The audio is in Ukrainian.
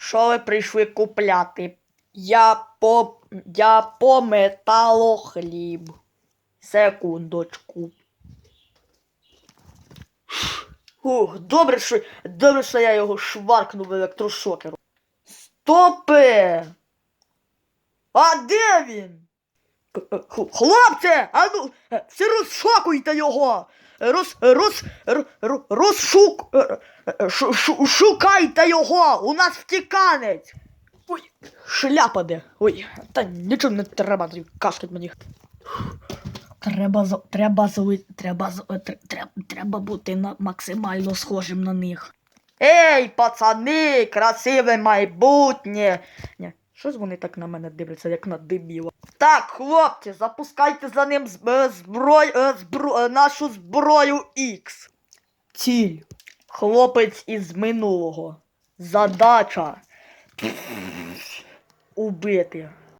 Що ви прийшли купляти? Я по. Я по металохліб. Секундочку. Ух, добре, що, добре, що я його шваркнув електрошокером. Стопе! А де він? Е, Хлопце! А ну, е, всі розшокуйте його! Роз, роз, р- р- розшук, е, е, шу- шу- шукайте його! У нас втіканець! Ой, шляпа де. Ой, та нічого не треба тобі кашкать мені. Треба треба треба е, тр- треба, треба бути на, максимально схожим на них. Ей, пацани, красиве майбутнє. Ні, щось вони так на мене дивляться, як на дебіла. Так, хлопці, запускайте за ним з- е, зброй, е, збро, е, нашу зброю X. Ціль. Хлопець із минулого. Задача. Убити.